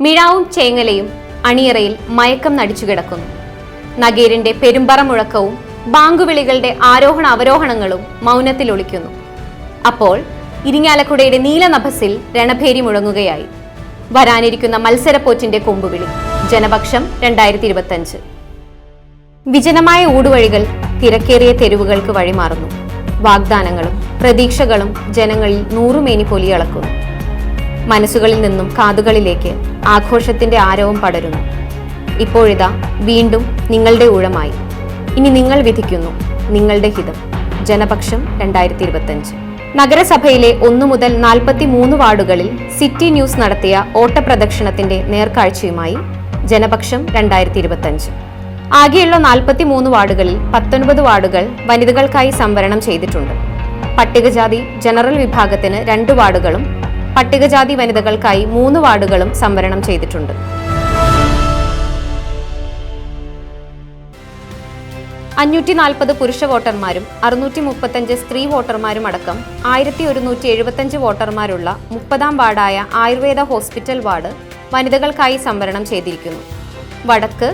മിഴാവും ചേങ്ങലയും അണിയറയിൽ മയക്കം നടിച്ചു കിടക്കുന്നു. നഗീറിന്റെ പെരുമ്പറ മുഴക്കവും ബാങ്കുവിളികളുടെ ആരോഹണ അവരോഹണങ്ങളും മൗനത്തിൽ ഒളിക്കുന്നു. അപ്പോൾ ഇരിങ്ങാലക്കുടയുടെ നീലനഭസിൽ രണഭേരി മുഴങ്ങുകയായി. വരാനിരിക്കുന്ന മത്സരപ്പോറ്റിന്റെ കൊമ്പുവിളി. ജനപക്ഷം രണ്ടായിരത്തി ഇരുപത്തഞ്ച് വിജനമായ ഊടുവഴികൾ തിരക്കേറിയ തെരുവുകൾക്ക് വഴിമാറുന്നു. വാഗ്ദാനങ്ങളും പ്രതീക്ഷകളും ജനങ്ങളിൽ നൂറുമേനി പൊലിയളക്കുന്നു. മനസ്സുകളിൽ നിന്നും കാതുകളിലേക്ക് ആഘോഷത്തിന്റെ ആരവം പടരുന്നു. ഇപ്പോഴിതാ വീണ്ടും നിങ്ങളുടെ ഊഴമായി. ഇനി നിങ്ങൾ വിധിക്കുന്നു നിങ്ങളുടെ ഹിതം. ജനപക്ഷം രണ്ടായിരത്തി ഇരുപത്തഞ്ച് നഗരസഭയിലെ ഒന്നു മുതൽ നാൽപ്പത്തി മൂന്ന് വാർഡുകളിൽ സിറ്റി ന്യൂസ് നടത്തിയ ഓട്ടപ്രദക്ഷിണത്തിന്റെ നേർക്കാഴ്ചയുമായി ജനപക്ഷം രണ്ടായിരത്തി ഇരുപത്തഞ്ച് ആകെയുള്ള നാൽപ്പത്തി മൂന്ന് വാർഡുകളിൽ പത്തൊൻപത് വാർഡുകൾ വനിതകൾക്കായി സംവരണം ചെയ്തിട്ടുണ്ട്. പട്ടികജാതി ജനറൽ വിഭാഗത്തിന് രണ്ട് വാർഡുകളും പട്ടികജാതി വനിതകൾക്കായി മൂന്ന് വാർഡുകളും സംവരണം ചെയ്തിട്ടുണ്ട്. അഞ്ഞൂറ്റി നാൽപ്പത് പുരുഷ വോട്ടർമാരും അറുന്നൂറ്റി മുപ്പത്തഞ്ച് സ്ത്രീ വോട്ടർമാരും അടക്കം ആയിരത്തി ഒരുന്നൂറ്റി എഴുപത്തഞ്ച് വോട്ടർമാരുള്ള മുപ്പതാം വാർഡായ ആയുർവേദ ഹോസ്പിറ്റൽ വാർഡ് വനിതകൾക്കായി സംവരണം ചെയ്തിരിക്കുന്നു. വടക്ക്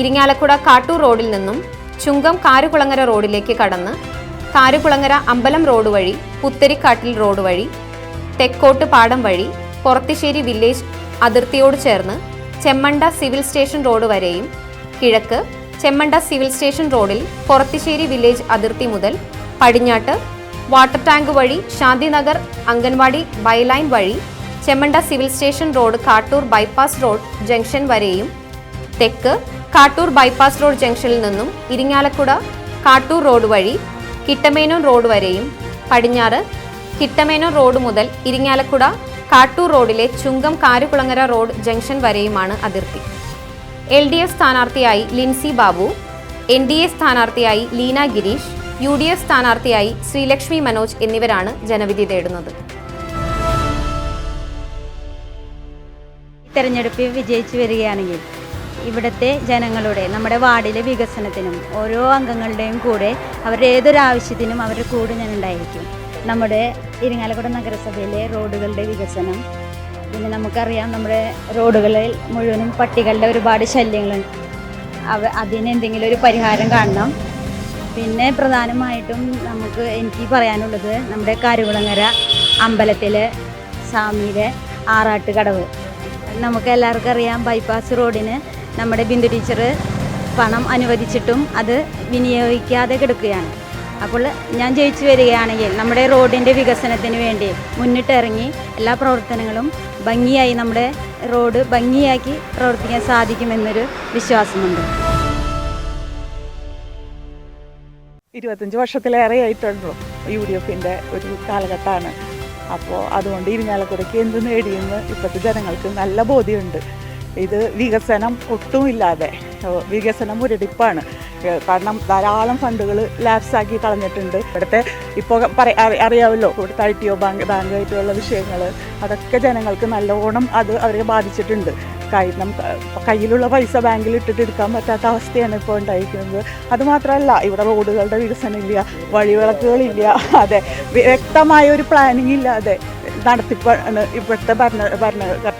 ഇരിങ്ങാലക്കുട കാട്ടൂർ റോഡിൽ നിന്നും ചുങ്കം കാരുകുളങ്ങര റോഡിലേക്ക് കടന്ന് കാരുകുളങ്ങര അമ്പലം റോഡ് വഴി പുത്തരിക്കാട്ടിൽ റോഡ് വഴി തെക്കോട്ട് പാടം വഴി പൊറത്തിശ്ശേരി വില്ലേജ് അതിർത്തിയോട് ചേർന്ന് ചെമ്മണ്ട സിവിൽ സ്റ്റേഷൻ റോഡ് വരെയും കിഴക്ക് ചെമ്മണ്ട സിവിൽ സ്റ്റേഷൻ റോഡിൽ പൊറത്തിശ്ശേരി വില്ലേജ് അതിർത്തി മുതൽ പടിഞ്ഞാട്ട് വാട്ടർ ടാങ്ക് വഴി ശാന്തിനഗർ അംഗൻവാടി ബൈലൈൻ വഴി Chemmanda civil station road Kattoor bypass road junction വരെയും തെക്ക് കാട്ടൂർ ബൈപ്പാസ് റോഡ് ജംഗ്ഷനിൽ നിന്നും ഇരിങ്ങാലക്കുട കാട്ടൂർ റോഡ് വഴി കിട്ടമേനോൻ റോഡ് വരെയും പടിഞ്ഞാറ് കിട്ടമേനോൻ റോഡ് മുതൽ ഇരിങ്ങാലക്കുട കാട്ടൂർ റോഡിലെ ചുങ്കം കാരുകുളങ്ങര റോഡ് ജംഗ്ഷൻ വരെയുമാണ് അതിർത്തി. എൽ ഡി എഫ് സ്ഥാനാർത്ഥിയായി Lincy Babu N D A സ്ഥാനാർത്ഥിയായി Leena Gireesh U D F സ്ഥാനാർത്ഥിയായി ശ്രീലക്ഷ്മി മനോജ് എന്നിവരാണ് ജനവിധി തേടുന്നത്. തെരഞ്ഞെടുപ്പിൽ വിജയിച്ചു വരികയാണെങ്കിൽ ഇവിടുത്തെ ജനങ്ങളുടെ നമ്മുടെ വാർഡിലെ വികസനത്തിനും ഓരോ അംഗങ്ങളുടെയും കൂടെ അവരുടെ ഏതൊരു ആവശ്യത്തിനും അവരുടെ കൂടെ ഞാൻ ഉണ്ടായിരിക്കും. നമ്മുടെ ഇരിങ്ങാലക്കുട നഗരസഭയിലെ റോഡുകളുടെ വികസനം. പിന്നെ നമുക്കറിയാം നമ്മുടെ റോഡുകളിൽ മുഴുവനും പട്ടികളുടെ ഒരുപാട് ശല്യങ്ങളുണ്ട്. അവ അതിന് എന്തെങ്കിലും ഒരു പരിഹാരം കാണണം. പിന്നെ പ്രധാനമായിട്ടും നമുക്ക് എനിക്ക് പറയാനുള്ളത് നമ്മുടെ കാരുകുളങ്ങര അമ്പലത്തിലെ സ്വാമിയുടെ ആറാട്ട് കടവ് നമുക്ക് എല്ലാവർക്കും അറിയാം ബൈപ്പാസ് റോഡിന് നമ്മുടെ ബിന്ദു ടീച്ചർ പണം അനുവദിച്ചിട്ടും അത് വിനിയോഗിക്കാതെ കിടക്കുകയാണ്. അപ്പോൾ ഞാൻ ജയിച്ചു വരികയാണെങ്കിൽ നമ്മുടെ റോഡിന്റെ വികസനത്തിന് വേണ്ടി മുന്നിട്ടിറങ്ങി എല്ലാ പ്രവർത്തനങ്ങളും ഭംഗിയായി നമ്മുടെ റോഡ് ഭംഗിയാക്കി പ്രവർത്തിക്കാൻ സാധിക്കുമെന്നൊരു വിശ്വാസമുണ്ട്. ഇരുപത്തഞ്ച് വർഷത്തിലേറെ ആയിട്ടുള്ളൂ യു ഡി എഫിന്റെ ഒരു കാലഘട്ടമാണ്. അപ്പോൾ അതുകൊണ്ട് ഇരിഞ്ഞാലക്കുടയ്ക്ക് എന്ത് നേടിയെന്ന് ഇപ്പോഴത്തെ ജനങ്ങൾക്ക് നല്ല ബോധ്യമുണ്ട്. ഇത് വികസനം ഒട്ടുമില്ലാതെ വികസനം ഒരിടിപ്പാണ്. കാരണം ധാരാളം ഫണ്ടുകൾ ലാപ്സാക്കി കളഞ്ഞിട്ടുണ്ട്. ഇവിടുത്തെ ഇപ്പോൾ അറിയാമല്ലോ ഇവിടുത്തെ ഐ ടി ഒ ബാങ്ക് ബാങ്കായിട്ടുള്ള വിഷയങ്ങൾ അതൊക്കെ ജനങ്ങൾക്ക് നല്ലോണം അത് അവരെ ബാധിച്ചിട്ടുണ്ട്. കാരണം കയ്യിലുള്ള പൈസ ബാങ്കിൽ ഇട്ടിട്ട് എടുക്കാൻ പറ്റാത്ത അവസ്ഥയാണ് ഇപ്പോൾ ഉണ്ടായിരിക്കുന്നത്. അതുമാത്രമല്ല ഇവിടെ റോഡുകളുടെ വികസനം ഇല്ല വഴിവിളക്കുകളില്ല അതെ വ്യക്തമായ ഒരു പ്ലാനിങ് ഇല്ലാതെ നടത്തിപ്പാണ് ഇവിടുത്തെ ഭരണ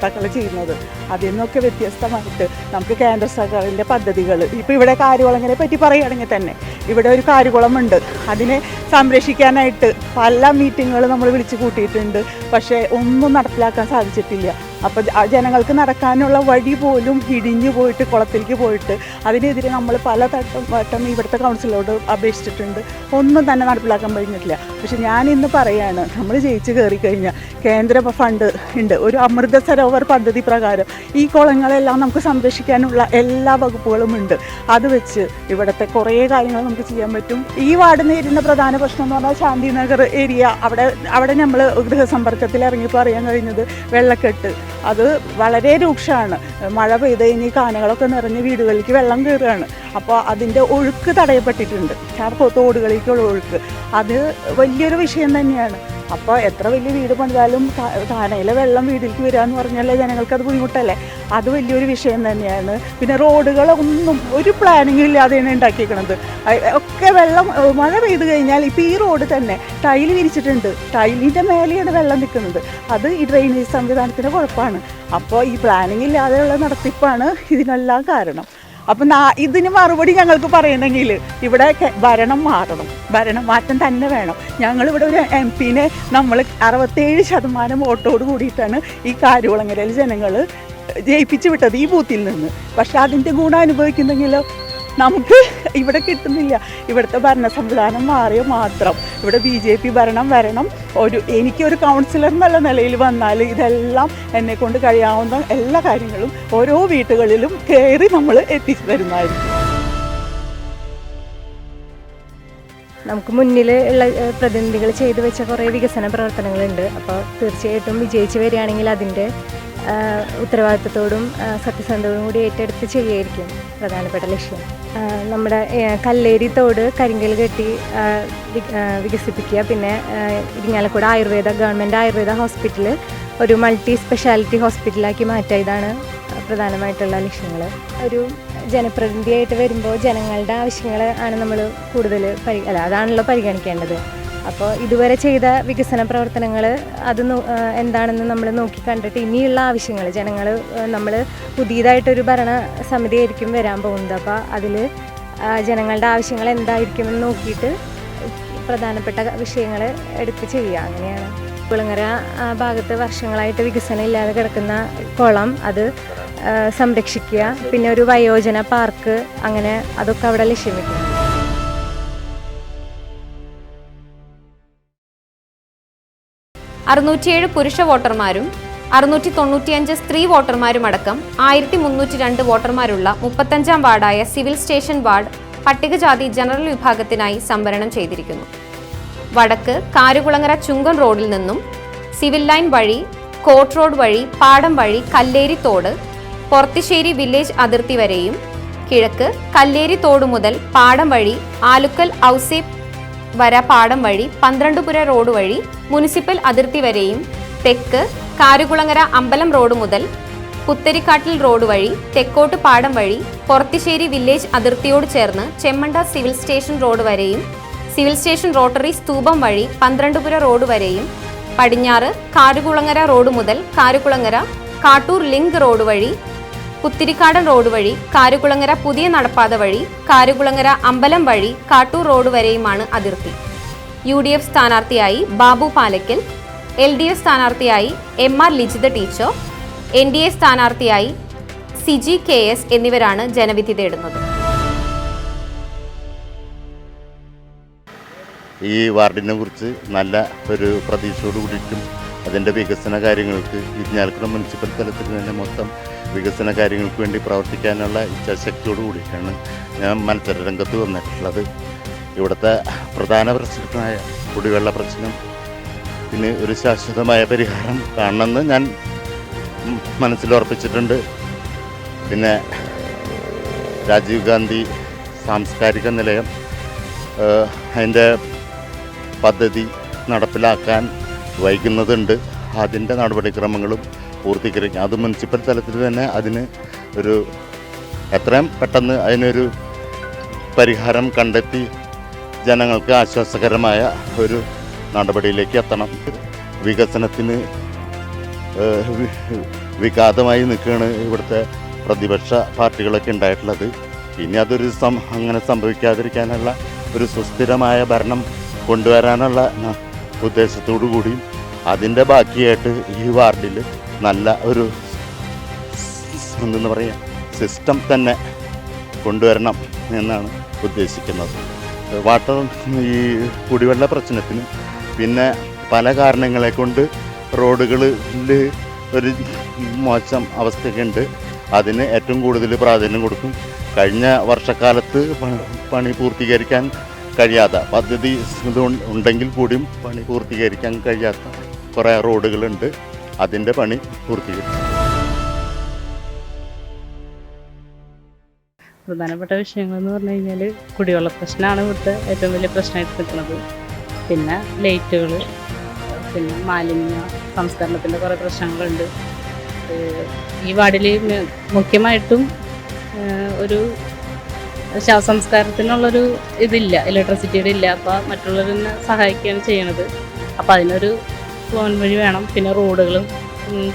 ഭരണകർത്താക്കൾ ചെയ്യുന്നത്. അതിൽ നിന്നൊക്കെ വ്യത്യസ്തമായിട്ട് നമുക്ക് കേന്ദ്ര സർക്കാരിന്റെ പദ്ധതികൾ ഇപ്പോൾ ഇവിടെ കാര്യകുളങ്ങനെ പറ്റി പറയുകയാണെങ്കിൽ തന്നെ ഇവിടെ ഒരു കാര്യകുളമുണ്ട് അതിനെ സംരക്ഷിക്കാനായിട്ട് പല മീറ്റിങ്ങുകൾ നമ്മൾ വിളിച്ചു കൂട്ടിയിട്ടുണ്ട്. പക്ഷേ ഒന്നും നടപ്പിലാക്കാൻ സാധിച്ചിട്ടില്ല. അപ്പോൾ ജനങ്ങൾക്ക് നടക്കാനുള്ള വഴി പോലും ഇടിഞ്ഞു പോയിട്ട് കുളത്തിലേക്ക് പോയിട്ട് അതിനെതിരെ നമ്മൾ പല തട്ടം വട്ടം ഇവിടുത്തെ കൗൺസിലോട് അപേക്ഷിച്ചിട്ടുണ്ട്. ഒന്നും തന്നെ നടപ്പിലാക്കാൻ കഴിഞ്ഞിട്ടില്ല. പക്ഷെ ഞാൻ ഇന്ന് പറയാണ് നമ്മൾ ജയിച്ച് കയറി കഴിഞ്ഞാൽ കേന്ദ്ര ഫണ്ട് ഉണ്ട്. ഒരു അമൃത പദ്ധതി പ്രകാരം ഈ കുളങ്ങളെല്ലാം നമുക്ക് സംരക്ഷിക്കാനുള്ള എല്ലാ വകുപ്പുകളും ഉണ്ട്. അത് വെച്ച് ഇവിടുത്തെ കുറേ കാര്യങ്ങൾ നമുക്ക് ചെയ്യാൻ പറ്റും. ഈ വാർഡ് നേരിടുന്ന പ്രധാന പ്രശ്നം എന്ന് പറഞ്ഞാൽ ശാന്തി നഗർ ഏരിയ. അവിടെ അവിടെ നമ്മൾ ഗൃഹസമ്പർക്കത്തിൽ ഇറങ്ങിയപ്പോൾ അറിയാൻ കഴിഞ്ഞത് വെള്ളക്കെട്ട്. അത് വളരെ രൂക്ഷമാണ്. മഴ പെയ്ത് കഴിഞ്ഞ് കാനകളൊക്കെ നിറഞ്ഞ് വീടുകളിലേക്ക് വെള്ളം കയറുകയാണ്. അപ്പോൾ അതിന്റെ ഒഴുക്ക് തടയപ്പെട്ടിട്ടുണ്ട്. തോടുകളിലേക്കുള്ള ഒഴുക്ക്. അത് വലിയൊരു വിഷയം തന്നെയാണ്. അപ്പോൾ എത്ര വലിയ വീട് പണിതാലും കാനയിലെ വെള്ളം വീട്ടിലേക്ക് വരിക എന്ന് പറഞ്ഞാൽ ജനങ്ങൾക്ക് അത് ബുദ്ധിമുട്ടല്ലേ? അത് വലിയൊരു വിഷയം തന്നെയാണ്. പിന്നെ റോഡുകളൊന്നും ഒരു പ്ലാനിങ്ങും ഇല്ലാതെയാണ് ഉണ്ടാക്കിയിരിക്കുന്നത് ഒക്കെ വെള്ളം മഴ പെയ്ത് കഴിഞ്ഞാൽ ഇപ്പോൾ ഈ റോഡ് തന്നെ ടൈൽ വിരിച്ചിട്ടുണ്ട്. ടൈലിന്റെ മേലെയാണ് വെള്ളം നിൽക്കുന്നത്. അത് ഈ ഡ്രെയിനേജ് സംവിധാനത്തിന്റെ കുഴപ്പമാണ് അപ്പോൾ ഈ പ്ലാനിങ് ഇല്ലാതെയുള്ള നടത്തിപ്പാണ് ഇതിനെല്ലാം കാരണം. അപ്പം ഇതിന് മറുപടി ഞങ്ങൾക്ക് പറയണമെങ്കിൽ ഇവിടെ ഭരണം മാറണം. ഭരണം മാറ്റം തന്നെ വേണം. ഞങ്ങളിവിടെ ഒരു എം പിനെ നമ്മൾ അറുപത്തേഴ് ശതമാനം വോട്ടോട് കൂടിയിട്ടാണ് ഈ കാര്യകുളങ്ങരയിൽ ജനങ്ങൾ ജയിപ്പിച്ചു വിട്ടത് ഈ ബൂത്തിൽ നിന്ന്. പക്ഷെ അതിന്റെ ഗുണം അനുഭവിക്കുന്നെങ്കിലോ? നമുക്ക് ഇവിടെ കിട്ടുന്നില്ല. ഇവിടുത്തെ ഭരണ സംവിധാനം മാറിയ മാത്രം. ഇവിടെ ബി ജെ പി ഭരണം വരണം. ഒരു എനിക്കൊരു കൗൺസിലർ എന്നുള്ള നിലയിൽ വന്നാൽ ഇതെല്ലാം എന്നെ കൊണ്ട് കഴിയാവുന്ന എല്ലാ കാര്യങ്ങളും ഓരോ വീട്ടുകളിലും കയറി നമ്മൾ എത്തിച്ചു തരുന്നതായിരിക്കും. നമുക്ക് മുന്നിൽ ഉള്ള പ്രതിനിധികൾ ചെയ്തു വെച്ച കുറേ വികസന പ്രവർത്തനങ്ങളുണ്ട്. അപ്പോൾ തീർച്ചയായിട്ടും വിജയിച്ച് വരികയാണെങ്കിൽ അതിന്റെ ഉത്തരവാദിത്തത്തോടും സത്യസന്ധതയോടും കൂടി ഏറ്റെടുത്ത് ചെയ്യുമായിരിക്കും പ്രധാനപ്പെട്ട ലക്ഷ്യം. നമ്മുടെ കല്ലേരി തോട് കരിങ്കൽ കെട്ടി വികസിപ്പിക്കുക. പിന്നെ ഇരിങ്ങാലക്കുട ആയുർവേദ ഗവൺമെന്റ് ആയുർവേദ ഹോസ്പിറ്റൽ ഒരു മൾട്ടി സ്പെഷ്യാലിറ്റി ഹോസ്പിറ്റലാക്കി മാറ്റുക ഇതാണ് പ്രധാനമായിട്ടുള്ള ലക്ഷ്യങ്ങൾ ഒരു ജനപ്രതിനിധിയായിട്ട് വരുമ്പോൾ ജനങ്ങളുടെ ആവശ്യങ്ങൾ ആണ് നമ്മൾ കൂടുതൽ പരി അല്ല അതാണല്ലോ പരിഗണിക്കേണ്ടത്. അപ്പോൾ ഇതുവരെ ചെയ്ത വികസന പ്രവർത്തനങ്ങൾ അത് എന്താണെന്ന് നമ്മൾ നോക്കി കണ്ടിട്ട് ഇനിയുള്ള ആവശ്യങ്ങൾ ജനങ്ങൾ നമ്മൾ പുതിയതായിട്ടൊരു ഭരണ സമിതി ആയിരിക്കും വരാൻ പോകുന്നത്. അപ്പോൾ അതിൽ ജനങ്ങളുടെ ആവശ്യങ്ങൾ എന്തായിരിക്കുമെന്ന് നോക്കിയിട്ട് പ്രധാനപ്പെട്ട വിഷയങ്ങൾ എടുത്ത് ചെയ്യുക. അങ്ങനെയാണ്. കുളങ്ങര ഭാഗത്ത് വർഷങ്ങളായിട്ട് വികസനം ഇല്ലാതെ കിടക്കുന്ന കുളം അത് സംരക്ഷിക്കുക. പിന്നെ ഒരു വയോജന പാർക്ക് അങ്ങനെ അതൊക്കെ അവിടെ ലക്ഷ്യം വെക്കുന്നു അറുന്നൂറ്റിയേഴ് പുരുഷ വോട്ടർമാരും അറുന്നൂറ്റി തൊണ്ണൂറ്റിയഞ്ച് സ്ത്രീ വോട്ടർമാരും അടക്കം ആയിരത്തി മുന്നൂറ്റി രണ്ട് വോട്ടർമാരുള്ള മുപ്പത്തഞ്ചാം വാർഡായ സിവിൽ സ്റ്റേഷൻ വാർഡ് പട്ടികജാതി ജനറൽ വിഭാഗത്തിനായി സംവരണം ചെയ്തിരിക്കുന്നു. വടക്ക് കാരുകുളങ്ങര ചുങ്കൻ റോഡിൽ നിന്നും സിവിൽ ലൈൻ വഴി കോട്ട് റോഡ് വഴി പാടം വഴി കല്ലേരി തോട് പൊർത്തിശ്ശേരി വില്ലേജ് അതിർത്തി വരെയും കിഴക്ക് കല്ലേരി തോട് മുതൽ പാടം വഴി ആലുക്കൽ ഔസേപ്പ് വര പാടം വഴി പന്ത്രണ്ടുപുര റോഡ് വഴി മുനിസിപ്പൽ അതിർത്തി വരെയും തെക്ക് കാരുകുളങ്ങര അമ്പലം റോഡ് മുതൽ പുത്തരിക്കാട്ടിൽ റോഡ് വഴി തെക്കോട്ട് പാടം വഴി പൊറത്തിശ്ശേരി വില്ലേജ് അതിർത്തിയോട് ചേർന്ന് ചെമ്മണ്ട സിവിൽ സ്റ്റേഷൻ റോഡ് വരെയും സിവിൽ സ്റ്റേഷൻ റോട്ടറി സ്തൂപം വഴി പന്ത്രണ്ടുപുര റോഡ് വരെയും പടിഞ്ഞാറ് കാരുകുളങ്ങര റോഡ് മുതൽ കാരുകുളങ്ങര കാട്ടൂർ ലിങ്ക് റോഡ് വഴി പുത്തിരിക്കാടൻ റോഡ് വഴി കാരുകുളങ്ങര പുതിയ നടപ്പാത വഴി കാരുകുളങ്ങര അമ്പലം വഴി കാട്ടൂർ റോഡ് വരെയുമാണ് അതിർത്തി. യു ഡി എഫ് സ്ഥാനാർത്ഥിയായി Babu Palakkal L D F സ്ഥാനാർത്ഥിയായി M R Lijitha teacher N D A സ്ഥാനാർത്ഥിയായി സിജി കെ എസ് എന്നിവരാണ് ജനവിധി തേടുന്നത്. ഈ വാർഡിനെ കുറിച്ച് നല്ല ഒരു പ്രതീക്ഷയോട് കൂടിയിട്ടും അതിന്റെ വികസന കാര്യങ്ങൾക്ക് ഇരിഞ്ഞാലക്കുട മുനിസിപ്പൽ തലത്തിൽ തന്നെ മൊത്തം വികസന കാര്യങ്ങൾക്ക് വേണ്ടി പ്രവർത്തിക്കാനുള്ള ഇച്ഛാശക്തിയോട് കൂടിയിട്ടാണ് ഞാൻ മത്സര രംഗത്ത് വന്നിട്ടുള്ളത്. ഇവിടുത്തെ പ്രധാന പ്രശ്നമായ കുടിവെള്ള പ്രശ്നം പിന്നെ ഒരു ശാശ്വതമായ പരിഹാരം കാണണമെന്ന് ഞാൻ മനസ്സിലുറപ്പിച്ചിട്ടുണ്ട്. പിന്നെ രാജീവ് ഗാന്ധി സാംസ്കാരിക നിലയം അതിന്റെ പദ്ധതി നടപ്പിലാക്കാൻ വൈകുന്നതുണ്ട് അതിന്റെ നടപടിക്രമങ്ങളും പൂർത്തീകരിക്കും. അത് മുനിസിപ്പൽ തലത്തിൽ തന്നെ അതിന് ഒരു എത്രയും പെട്ടെന്ന് അതിനൊരു പരിഹാരം കണ്ടെത്തി ജനങ്ങൾക്ക് ആശ്വാസകരമായ ഒരു നടപടിയിലേക്ക് എത്തണം. വികസനത്തിന് വിഘാതമായി നിൽക്കുകയാണ് ഇവിടുത്തെ പ്രതിപക്ഷ പാർട്ടികളൊക്കെ ഉണ്ടായിട്ടുള്ളത്. ഇനി അതൊരു സം അങ്ങനെ സംഭവിക്കാതിരിക്കാനുള്ള ഒരു സുസ്ഥിരമായ ഭരണം കൊണ്ടുവരാനുള്ള ഉദ്ദേശത്തോടു കൂടി അതിന്റെ ബാക്കിയായിട്ട് ഈ വാർഡിൽ നല്ല ഒരു എന്തെന്ന് പറയുക സിസ്റ്റം തന്നെ കൊണ്ടുവരണം എന്നാണ് ഉദ്ദേശിക്കുന്നത്. വാട്ടർ ഈ കുടിവെള്ള പ്രശ്നത്തിന് പിന്നെ പല കാരണങ്ങളെ കൊണ്ട് റോഡുകളിൽ ഒരു മോശം അവസ്ഥയൊക്കെ ഉണ്ട് അതിന് ഏറ്റവും കൂടുതൽ പ്രാധാന്യം കൊടുക്കും. കഴിഞ്ഞ വർഷക്കാലത്ത് പണി പൂർത്തീകരിക്കാൻ കഴിയാത്ത പദ്ധതി ഉണ്ടെങ്കിൽ കൂടിയും പണി പൂർത്തീകരിക്കാൻ കഴിയാത്ത കുറേ റോഡുകളുണ്ട്. അതിന്റെ പണി പൂർത്തീകരിക്കും പ്രധാനപ്പെട്ട വിഷയങ്ങൾ എന്ന് പറഞ്ഞു കഴിഞ്ഞാൽ കുടിവെള്ള പ്രശ്നമാണ് ഇവിടുത്തെ ഏറ്റവും വലിയ പ്രശ്നമായിട്ട് നിൽക്കുന്നത്. പിന്നെ ലൈറ്റുകൾ പിന്നെ മാലിന്യ സംസ്കരണത്തിന്റെ കുറേ പ്രശ്നങ്ങളുണ്ട്. ഈ വാർഡിൽ മുഖ്യമായിട്ടും ഒരു ശവസംസ്കാരത്തിനുള്ളൊരു ഇതില്ല ഇലക്ട്രിസിറ്റിയുടെ ഇല്ല. അപ്പോൾ മറ്റുള്ളവരെന്നെ സഹായിക്കുകയാണ് ചെയ്യണത്. അപ്പോൾ അതിനൊരു ഫോൺ വഴി വേണം. പിന്നെ റോഡുകളും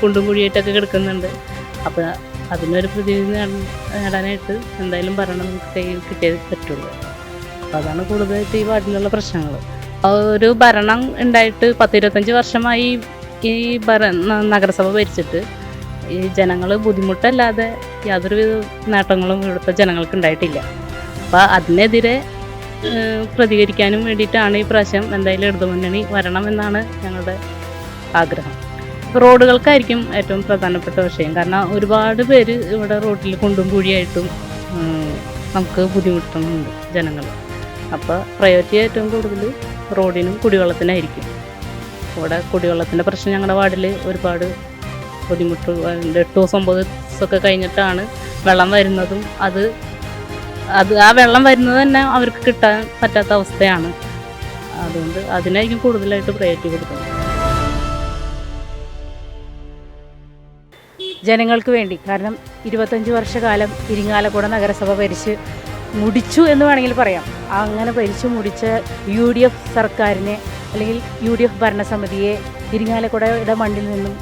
കുണ്ടും കുഴിയായിട്ടൊക്കെ കിടക്കുന്നുണ്ട്. അപ്പോൾ അതിനൊരു പ്രതിവിധി നേടാനായിട്ട് എന്തായാലും ഭരണം നമുക്ക് കയ്യിൽ കിട്ടിയേ പറ്റുള്ളൂ. അപ്പോൾ അതാണ് കൂടുതലായിട്ട് ഈ വാർഡിലുള്ള പ്രശ്നങ്ങൾ ഒരു ഭരണം ഉണ്ടായിട്ട് പത്തിരുപത്തഞ്ച് വർഷമായി ഈ ഭര നഗരസഭ ഭരിച്ചിട്ട് ഈ ജനങ്ങൾ ബുദ്ധിമുട്ടല്ലാതെ യാതൊരുവിധ നേട്ടങ്ങളും ഇവിടുത്തെ ജനങ്ങൾക്ക് ഉണ്ടായിട്ടില്ല. അപ്പോൾ അതിനെതിരെ പ്രതികരിക്കാനും വേണ്ടിയിട്ടാണ് ഈ പ്രാവശ്യം എന്തായാലും ഇടതുമുന്നണി വരണമെന്നാണ് ഞങ്ങളുടെ ആഗ്രഹം. റോഡുകൾക്കായിരിക്കും ഏറ്റവും പ്രധാനപ്പെട്ട വിഷയം. കാരണം ഒരുപാട് പേര് ഇവിടെ റോഡിൽ കുണ്ടും കുഴിയായിട്ടും നമുക്ക് ബുദ്ധിമുട്ടുന്നുണ്ട് ജനങ്ങൾ അപ്പോൾ പ്രയോറിറ്റി ഏറ്റവും കൂടുതൽ റോഡിനും കുടിവെള്ളത്തിനായിരിക്കും. ഇവിടെ കുടിവെള്ളത്തിന്റെ പ്രശ്നം ഞങ്ങളുടെ വാർഡിൽ ഒരുപാട് ബുദ്ധിമുട്ട്. എട്ട് ദിവസം ഒമ്പത് ദിവസമൊക്കെ കഴിഞ്ഞിട്ടാണ് വെള്ളം വരുന്നതും അത് അത് ആ വെള്ളം വരുന്നത് തന്നെ അവർക്ക് കിട്ടാൻ പറ്റാത്ത അവസ്ഥയാണ്. അതുകൊണ്ട് അതിനായിരിക്കും കൂടുതലായിട്ട് പ്രയോറിറ്റി കൊടുക്കുന്നത്. ജനങ്ങൾക്ക് വേണ്ടി കാരണം ഇരുപത്തഞ്ച് വർഷകാലം ഇരിങ്ങാലക്കുട നഗരസഭ ഭരിച്ച് മുടിച്ചു എന്ന് വേണമെങ്കിൽ പറയാം. അങ്ങനെ ഭരിച്ചു മുടിച്ച യു ഡി എഫ് സർക്കാരിനെ അല്ലെങ്കിൽ യു ഡി എഫ് ഭരണസമിതിയെ ഇരിങ്ങാലക്കുടയുടെ മണ്ണിൽ നിന്നും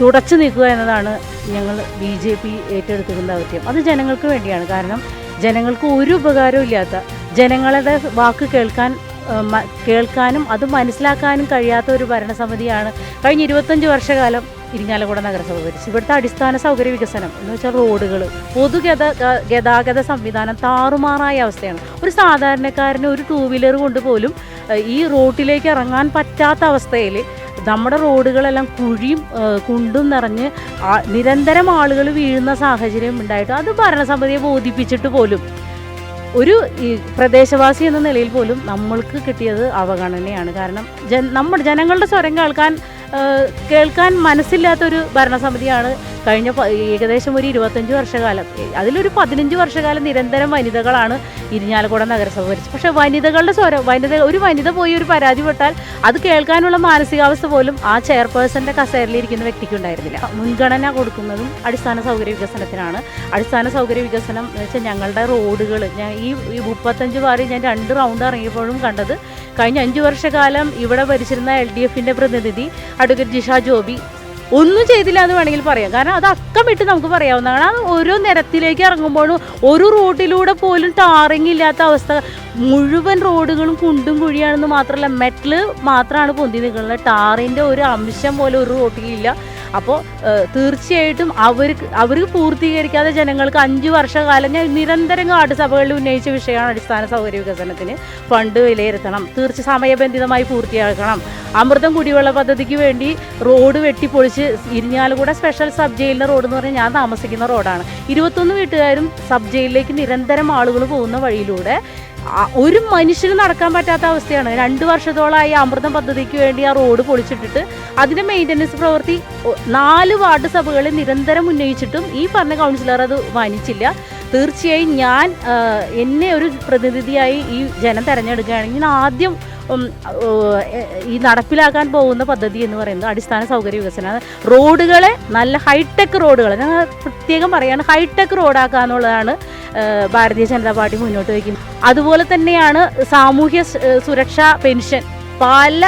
തുടച്ചു നീക്കുക എന്നതാണ് ഞങ്ങൾ ബി ജെ പി ഏറ്റെടുത്തിരുന്ന ദൗത്യം. അത് ജനങ്ങൾക്ക് വേണ്ടിയാണ്. കാരണം ജനങ്ങൾക്ക് ഒരു ഉപകാരവും ഇല്ലാത്ത ജനങ്ങളുടെ വാക്ക് കേൾക്കാൻ കേൾക്കാനും അത് മനസ്സിലാക്കാനും കഴിയാത്ത ഒരു ഭരണസമിതിയാണ് കഴിഞ്ഞ ഇരുപത്തഞ്ച് വർഷകാലം ഇരിങ്ങാലക്കുട നഗരസഭ ഭരിച്ചു ഇവിടുത്തെ അടിസ്ഥാന സൗകര്യ വികസനം എന്ന് വെച്ചാൽ റോഡുകൾ പൊതുഗത ഗതാഗത സംവിധാനം താറുമാറായ അവസ്ഥയാണ്. ഒരു സാധാരണക്കാരന് ഒരു ടൂ വീലർ കൊണ്ട് പോലും ഈ റോട്ടിലേക്ക് ഇറങ്ങാൻ പറ്റാത്ത അവസ്ഥയിൽ നമ്മുടെ റോഡുകളെല്ലാം കുഴിയും കുണ്ടും നിറഞ്ഞ് നിരന്തരം ആളുകൾ വീഴുന്ന സാഹചര്യം ഉണ്ടായിട്ട് അത് ഭരണസമിതിയെ ബോധിപ്പിച്ചിട്ട് പോലും ഒരു ഈ പ്രദേശവാസി എന്ന നിലയിൽ പോലും നമ്മൾക്ക് കിട്ടിയത് അവഗണനയാണ്. കാരണം ജൻ നമ്മുടെ ജനങ്ങളുടെ സ്വരം കേൾക്കാൻ കേൾക്കാൻ മനസ്സില്ലാത്തൊരു ഭരണസമിതിയാണ് കഴിഞ്ഞ ഏകദേശം ഒരു ഇരുപത്തഞ്ച് വർഷകാലം. അതിലൊരു പതിനഞ്ച് വർഷകാലം നിരന്തരം വനിതകളാണ് ഇരിഞ്ഞാലക്കുട നഗരസഭ ഭരിച്ചത്. പക്ഷേ വനിതകളുടെ സ്വരം വനിത ഒരു വനിത പോയി ഒരു പരാതി പരാതിപ്പെട്ടാൽ അത് കേൾക്കാനുള്ള മാനസികാവസ്ഥ പോലും ആ ചെയർപേഴ്സന്റെ കസേരയിലിരിക്കുന്ന വ്യക്തിക്ക് ഉണ്ടായിരുന്നില്ല. മുൻഗണന കൊടുക്കുന്നതും അടിസ്ഥാന സൗകര്യ വികസനത്തിനാണ്. അടിസ്ഥാന സൗകര്യ വികസനം എന്ന് വെച്ചാൽ ഞങ്ങളുടെ റോഡുകൾ ഞാൻ ഈ മുപ്പത്തഞ്ച് വാറി ഞാൻ രണ്ട് റൗണ്ട് ഇറങ്ങിയപ്പോഴും കണ്ടത് കഴിഞ്ഞ അഞ്ചു വർഷക്കാലം ഇവിടെ ഭരിച്ചിരുന്ന എൽ ഡി എഫിന്റെ പ്രതിനിധി അഡ്വക്കേറ്റ് ജിഷ ജോബി. ഒന്നും ചെയ്തില്ല എന്ന് വേണമെങ്കിൽ പറയാം. കാരണം അത് അക്കമിട്ട് നമുക്ക് പറയാവുന്നതാണ്. ആ ഓരോ നിരത്തിലേക്ക് ഇറങ്ങുമ്പോഴും ഒരു റോഡിലൂടെ പോലും ടാറിങ് ഇല്ലാത്ത അവസ്ഥ മുഴുവൻ റോഡുകളും കുണ്ടും കുഴിയാണെന്ന് മാത്രമല്ല മെറ്റൽ മാത്രമാണ് പൊന്തി നിൽക്കുന്നത്. ടാറിന്റെ ഒരു അംശം പോലും ഒരു റോഡിലില്ല അപ്പോൾ തീർച്ചയായിട്ടും അവർക്ക് അവർക്ക് പൂർത്തീകരിക്കാതെ ജനങ്ങൾക്ക് അഞ്ച് വർഷകാലം ഞാൻ നിരന്തരം കാർഡ് സഭകളിൽ ഉന്നയിച്ച വിഷയമാണ് അടിസ്ഥാന സൗകര്യ വികസനത്തിന് ഫണ്ട് വിലയിരുത്തണം തീർച്ച സമയബന്ധിതമായി പൂർത്തിയാക്കണം. അമൃതം കുടിവെള്ള പദ്ധതിക്ക് വേണ്ടി റോഡ് വെട്ടിപ്പൊളിച്ച് ഇരിഞ്ഞാലുകൂടെ സ്പെഷ്യൽ സബ് ജയിലിന്റെ റോഡ് എന്ന് പറഞ്ഞാൽ ഞാൻ താമസിക്കുന്ന റോഡാണ് ഇരുപത്തൊന്ന് വീട്ടുകാരും സബ് ജയിലിലേക്ക് നിരന്തരം ആളുകൾ പോകുന്ന വഴിയിലൂടെ ഒരു മനുഷ്യന് നടക്കാൻ പറ്റാത്ത അവസ്ഥയാണ്. രണ്ട് വർഷത്തോളമായി അമൃതം പദ്ധതിക്ക് വേണ്ടി ആ റോഡ് പൊളിച്ചിട്ടിട്ട് അതിന്റെ മെയിന്റനൻസ് പ്രവൃത്തി നാല് വാർഡ് സഭകളിൽ നിരന്തരം ഉന്നയിച്ചിട്ടും ഈ പറഞ്ഞ കൗൺസിലർ അത് മാനിച്ചില്ല. തീർച്ചയായും ഞാൻ എന്നെ ഒരു പ്രതിനിധിയായി ഈ ജനം തിരഞ്ഞെടുക്കുകയാണെങ്കിൽ ആദ്യം ഈ നടപ്പിലാക്കാൻ പോകുന്ന പദ്ധതി എന്ന് പറയുന്നത് അടിസ്ഥാന സൗകര്യ വികസനമാണ് റോഡുകളെ നല്ല ഹൈടെക് റോഡുകൾ ഞാൻ പ്രത്യേകം പറയാണ് ഹൈടെക് റോഡാക്കുക എന്നുള്ളതാണ് ഭാരതീയ ജനതാ പാർട്ടി മുന്നോട്ട് വയ്ക്കുന്നത് അതുപോലെ തന്നെയാണ് സാമൂഹ്യ സുരക്ഷാ പെൻഷൻ. പല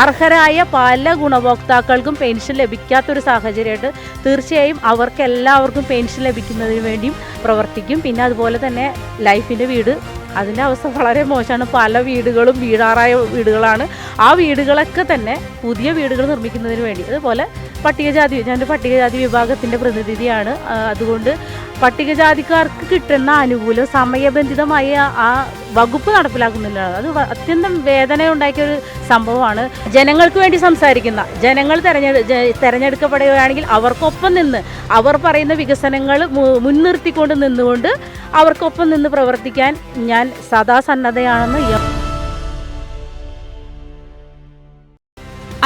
അർഹരായ പല ഗുണഭോക്താക്കൾക്കും പെൻഷൻ ലഭിക്കാത്തൊരു സാഹചര്യമായിട്ട് തീർച്ചയായും അവർക്ക് എല്ലാവർക്കും പെൻഷൻ ലഭിക്കുന്നതിന് വേണ്ടിയും പ്രവർത്തിക്കും. പിന്നെ അതുപോലെ തന്നെ ലൈഫിന്റെ വീട് അതിന്റെ അവസ്ഥ വളരെ മോശമാണ്. പല വീടുകളും വീടാറായ വീടുകളാണ്. ആ വീടുകളൊക്കെ തന്നെ പുതിയ വീടുകൾ നിർമ്മിക്കുന്നതിന് വേണ്ടി. അതുപോലെ പട്ടികജാതി ഞാൻ പട്ടികജാതി വിഭാഗത്തിന്റെ പ്രതിനിധിയാണ്. അതുകൊണ്ട് പട്ടികജാതിക്കാർക്ക് കിട്ടുന്ന ആനുകൂല്യം സമയബന്ധിതമായ ആ- വകുപ്പ് നടപ്പിലാക്കുന്നില്ല അത് അത്യന്തം വേദന ഉണ്ടാക്കിയ ഒരു സംഭവമാണ്. ജനങ്ങൾക്ക് വേണ്ടി സംസാരിക്കുന്ന ജനങ്ങൾ തെരഞ്ഞെടു തെരഞ്ഞെടുക്കപ്പെടുകയാണെങ്കിൽ അവർക്കൊപ്പം നിന്ന് അവർ പറയുന്ന വികസനങ്ങൾ മുൻനിർത്തിക്കൊണ്ട് നിന്നുകൊണ്ട് അവർക്കൊപ്പം നിന്ന് പ്രവർത്തിക്കാൻ ഞാൻ സദാ സന്നദ്ധയാണെന്ന് ഈ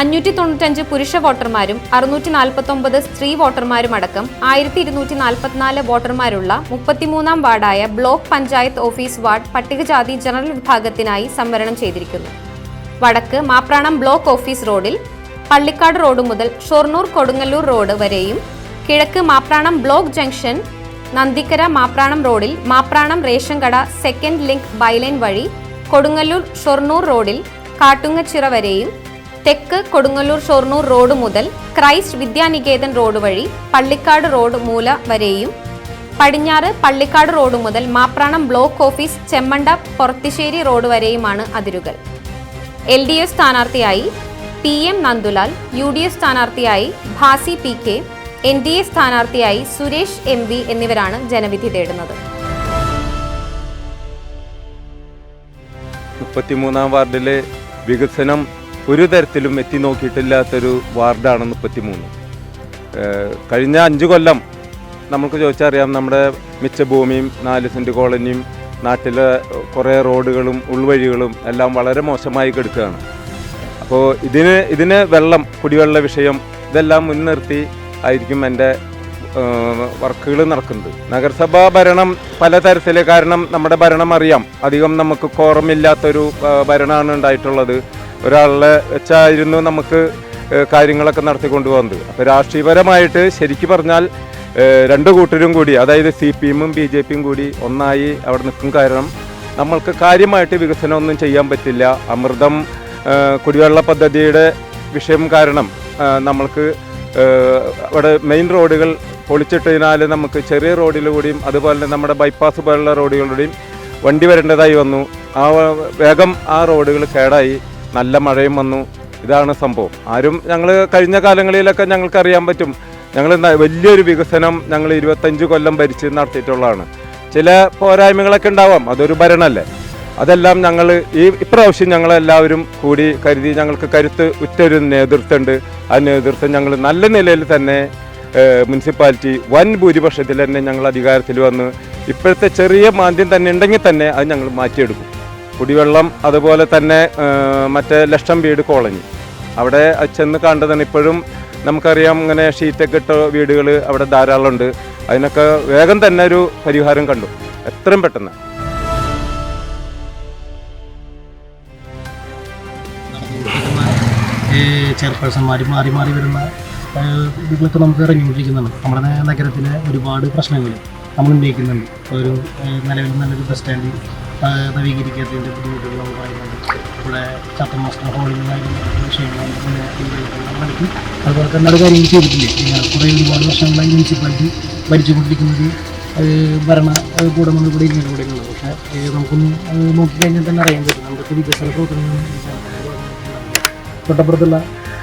അഞ്ഞൂറ്റി തൊണ്ണൂറ്റഞ്ച് പുരുഷ വോട്ടർമാരും അറുന്നൂറ്റി നാൽപ്പത്തൊമ്പത് സ്ത്രീ വോട്ടർമാരും അടക്കം ആയിരത്തി ഇരുന്നൂറ്റി നാൽപ്പത്തിനാല് വോട്ടർമാരുള്ള മുപ്പത്തിമൂന്നാം വാർഡായ ബ്ലോക്ക് പഞ്ചായത്ത് ഓഫീസ് വാർഡ് പട്ടികജാതി ജനറൽ വിഭാഗത്തിനായി സംവരണം ചെയ്തിരിക്കുന്നു. വടക്ക് മാപ്രാണം ബ്ലോക്ക് ഓഫീസ് റോഡിൽ പള്ളിക്കാട് റോഡ് മുതൽ ഷൊർണൂർ കൊടുങ്ങല്ലൂർ റോഡ് വരെയും കിഴക്ക് മാപ്രാണം ബ്ലോക്ക് ജംഗ്ഷൻ നന്ദിക്കര മാപ്രാണം റോഡിൽ മാപ്രാണം റേഷൻ കട സെക്കൻഡ് ലിങ്ക് ബൈലൈൻ വഴി കൊടുങ്ങല്ലൂർ ഷൊർണൂർ റോഡിൽ കാട്ടുങ്ങച്ചിറ വരെയും തെക്ക് കൊടുങ്ങല്ലൂർ ഷൊർണൂർ റോഡ് മുതൽ ക്രൈസ്റ്റ് വിദ്യാനികേതൻ റോഡ് വഴി പള്ളിക്കാട് റോഡ് മൂല വരെയും പടിഞ്ഞാറ് പള്ളിക്കാട് റോഡ് മുതൽ Mapranam block office Chemmanda Porathissery road വരെയുമാണ് അതിരുകൾ. എൽ ഡി എഫ് സ്ഥാനാർത്ഥിയായി P M Nandulal U D F സ്ഥാനാർത്ഥിയായി Bhasi P K N D A സ്ഥാനാർത്ഥിയായി സുരേഷ് എം വി എന്നിവരാണ് ജനവിധി തേടുന്നത്. മുപ്പത്തിമൂന്നാം വാർഡിലെ വികസനം ഒരു തരത്തിലും എത്തി നോക്കിയിട്ടില്ലാത്തൊരു വാർഡാണ് മുപ്പത്തിമൂന്ന്. കഴിഞ്ഞ അഞ്ച് കൊല്ലം നമുക്ക് ചോദിച്ചറിയാം നമ്മുടെ മിച്ച ഭൂമിയും നാല് സെന്റ് കോളനിയും നാട്ടിലെ കുറേ റോഡുകളും ഉൾവഴികളും എല്ലാം വളരെ മോശമായി കിടക്കുകയാണ്. അപ്പോൾ ഇതിന് ഇതിന് വെള്ളം കുടിവെള്ള വിഷയം ഇതെല്ലാം മുൻനിർത്തി ആയിരിക്കും എന്റെ വർക്കുകൾ നടക്കുന്നത്. നഗരസഭാ ഭരണം പലതരത്തിൽ കാരണം നമ്മുടെ ഭരണം അറിയാം. അധികം നമുക്ക് കോറമില്ലാത്തൊരു ഭരണമാണ് ഉണ്ടായിട്ടുള്ളത്. ഒരാളെ വെച്ചായിരുന്നു നമുക്ക് കാര്യങ്ങളൊക്കെ നടത്തിക്കൊണ്ടു പോകുന്നത് അപ്പോൾ രാഷ്ട്രീയപരമായിട്ട് ശരിക്ക് പറഞ്ഞാൽ രണ്ട് കൂട്ടരും കൂടി അതായത് സി പി എമ്മും ബി ജെ പിയും കൂടി ഒന്നായി അവിടെ നിൽക്കും കാരണം നമ്മൾക്ക് കാര്യമായിട്ട് വികസനമൊന്നും ചെയ്യാൻ പറ്റില്ല. അമൃതം കുടിവെള്ള പദ്ധതിയുടെ വിഷയം കാരണം നമ്മൾക്ക് അവിടെ മെയിൻ റോഡുകൾ പൊളിച്ചിട്ടതിനാൽ നമുക്ക് ചെറിയ റോഡിലൂടെയും അതുപോലെ തന്നെ നമ്മുടെ ബൈപ്പാസ് പോലുള്ള റോഡുകളിലൂടെയും വണ്ടി വരേണ്ടതായി വന്നു. ആ വേഗം ആ റോഡുകൾ കേടായി. നല്ല മഴയും വന്നു. ഇതാണ് സംഭവം. ആരും ഞങ്ങൾ കഴിഞ്ഞ കാലങ്ങളിലൊക്കെ ഞങ്ങൾക്ക് അറിയാൻ പറ്റും. ഞങ്ങൾ വലിയൊരു വികസനം ഞങ്ങൾ ഇരുപത്തഞ്ച് കൊല്ലം ഭരിച്ച് നടത്തിയിട്ടുള്ളതാണ്. ചില പോരായ്മകളൊക്കെ ഉണ്ടാവാം. അതൊരു ഭരണമല്ലേ അതെല്ലാം ഞങ്ങൾ ഈ ഇപ്രാവശ്യം ഞങ്ങളെല്ലാവരും കൂടി കരുതി ഞങ്ങൾക്ക് കരുത്ത് ഉറ്റൊരു നേതൃത്വമുണ്ട്. ആ നേതൃത്വം ഞങ്ങൾ നല്ല നിലയിൽ തന്നെ മുനിസിപ്പാലിറ്റി വൻ ഭൂരിപക്ഷത്തിൽ തന്നെ ഞങ്ങൾ അധികാരത്തിൽ വന്ന് ഇപ്പോഴത്തെ ചെറിയ മാന്ദ്യം തന്നെ ഉണ്ടെങ്കിൽ തന്നെ അത് ഞങ്ങൾ മാറ്റിയെടുക്കും. കുടിവെള്ളം അതുപോലെ തന്നെ മറ്റേ ലക്ഷം വീട് കോളനി. അവിടെ ചെന്ന് കണ്ടതാണ് ഇപ്പോഴും നമുക്കറിയാം ഇങ്ങനെ ഷീറ്റൊക്കെ ഇട്ട വീടുകൾ അവിടെ ധാരാളമുണ്ട്. അതിനൊക്കെ വേഗം തന്നെ ഒരു പരിഹാരം കണ്ടു. എത്രയും പെട്ടെന്ന്. ചെയർപേഴ്സൺമാർ മാറി മാറി വരുന്ന ഇതിലൊക്കെ നമുക്ക് ഇറങ്ങിക്കൊണ്ടിരിക്കുന്നുണ്ട്. നമ്മുടെ നഗരത്തിലെ ഒരുപാട് പ്രശ്നങ്ങൾ നമ്മൾ ഉന്നയിക്കുന്നുണ്ട്. ഒരു നിലവിൽ നല്ലൊരു ബസ് സ്റ്റാൻഡ് നവീകരിക്കാത്തതിന്റെ ബുദ്ധിമുട്ടുകൾ നമ്മൾ പറയുന്നുണ്ട്. ഇവിടെ ചത്തം മാസ്റ്റർ ഹോളിങ്ങായിട്ടുള്ള വിഷയങ്ങൾ. അതുപോലെ തന്നെ അത് കാര്യങ്ങൾ ചെയ്തിട്ടില്ലേ? കുറേ ഒരുപാട് വർഷങ്ങളായി മുനിസിപ്പാലിറ്റി ഭരിച്ചുകൊണ്ടിരിക്കുന്നത് ഭരണ കൂടമാണ് ഇവിടെ ഇങ്ങനെ ഉള്ളത് പക്ഷേ നമുക്കൊന്ന് നോക്കിക്കഴിഞ്ഞാൽ തന്നെ അറിയാൻ പറ്റും. നമ്മുടെ വികസന പ്രവർത്തനങ്ങൾ തൊട്ടപ്പുറത്തുള്ള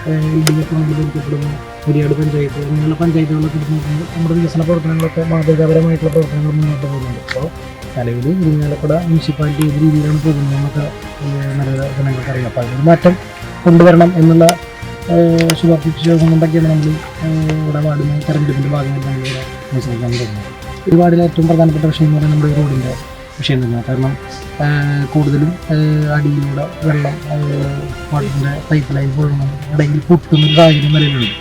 ഭരിക്കപ്പെടുന്ന കുരിയാട് പഞ്ചായത്ത് അങ്ങനെയുള്ള പഞ്ചായത്തുകളൊക്കെ നോക്കുമ്പോൾ നമ്മുടെ വികസന പ്രവർത്തനങ്ങളൊക്കെ മാതൃകാപരമായിട്ടുള്ള പ്രവർത്തനങ്ങൾ മുന്നോട്ട് പോകുന്നുണ്ട്. അപ്പോൾ നിലവിൽ ഇരുങ്ങാലക്കുട മുനിസിപ്പാലിറ്റി ഏത് രീതിയിലാണ് പോകുന്നതെന്നൊക്കെ നല്ല ജനങ്ങൾക്ക് അറിയാം. അപ്പോൾ അതിനൊരു മാറ്റം കൊണ്ടുവരണം എന്നുള്ള ശുപാർശ ശുഭാപ്തി വിശ്വാസം കൊണ്ടൊക്കെയാണ് നമ്മൾ ഇവിടെ വാർഡിനെ തെരഞ്ഞെടുപ്പിന്റെ ഭാഗമായിട്ട് നമ്മൾ ഇവിടെ മത്സരിക്കാൻ തുടങ്ങുന്നത് ഈ വാർഡിലെ ഏറ്റവും പ്രധാനപ്പെട്ട വിഷയം എന്ന് പറയുന്നത് നമ്മുടെ റോഡിന്റെ വിഷയം തന്നെയാണ് കാരണം കൂടുതലും അടിയിലൂടെ വെള്ളം വാട്ടറിന്റെ പൈപ്പ് ലൈൻ പോലുള്ള ഇടയിൽ പൊട്ടുന്ന ഒരു സാഹചര്യം നിലവിലുണ്ട്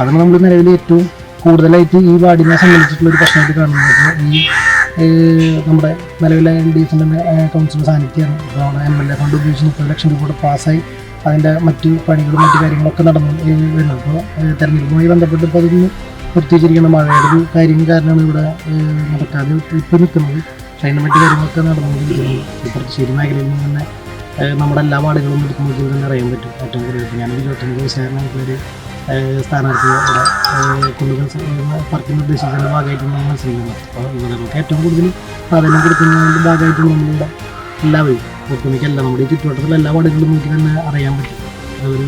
അതാണ് നമ്മൾ നിലവിൽ ഏറ്റവും കൂടുതലായിട്ട് ഈ വാർഡിനെ സംബന്ധിച്ചിട്ടുള്ള ഒരു പ്രശ്നമായിട്ട് കാണുന്നത്. ഈ നമ്മുടെ നിലവിലെ എൽ ഡി എഫിന്റെ കൗൺസിൽ സാന്നിധ്യമാണ്. അവിടെ എം എൽ എ ഫണ്ട് ഉപയോഗിച്ച് മുപ്പത് ലക്ഷം രൂപ കൂടെ പാസ്സായി. അതിന്റെ മറ്റു പണികളും മറ്റു കാര്യങ്ങളൊക്കെ നടന്നു വരുന്നത്. അപ്പോൾ തെരഞ്ഞെടുപ്പുമായി ബന്ധപ്പെട്ട് ഇപ്പോൾ അതൊന്ന് പ്രത്യേകിച്ചിരിക്കുന്ന മഴയുടെ ഒരു കാര്യം കാരണമാണ് ഇവിടെ നടക്കാതെ ഇപ്പോൾ നിൽക്കുന്നത്. മറ്റു കാര്യങ്ങളൊക്കെ നടന്നുകൊണ്ടിരിക്കുന്നത് കുറച്ച് ശരി മേഖലയിൽ നിന്ന് തന്നെ നമ്മുടെ എല്ലാ എടുത്ത് ജീവിതം തന്നെ അറിയാൻ പറ്റും. ഏറ്റവും കൂടുതൽ ഞാനൊരു ഇരുപത്തൊമ്പത് വയസ്സുകാരനായിട്ടുള്ളൊരു ഒരു ഏഹ് സ്ഥാനാർത്ഥിയെ ഇവിടെ ഏഹ് പറക്കുന്ന ഉദ്ദേശിച്ചതിന്റെ ഭാഗമായിട്ട് നമ്മൾ മത്സരിക്കുന്നത്. അപ്പോൾ ഇവർക്ക് ഏറ്റവും കൂടുതൽ പ്രാധാന്യം കൊടുക്കുന്നതിന്റെ ഭാഗമായിട്ട് നമ്മളിവിടെ എല്ലാവരും. ഒട്ടുമിക്കല്ല നമ്മുടെ ഈ ചുറ്റുവട്ടത്തിലുള്ള എല്ലാ വാർഡുകളും നോക്കി തന്നെ അറിയാൻ പറ്റും. ഒരു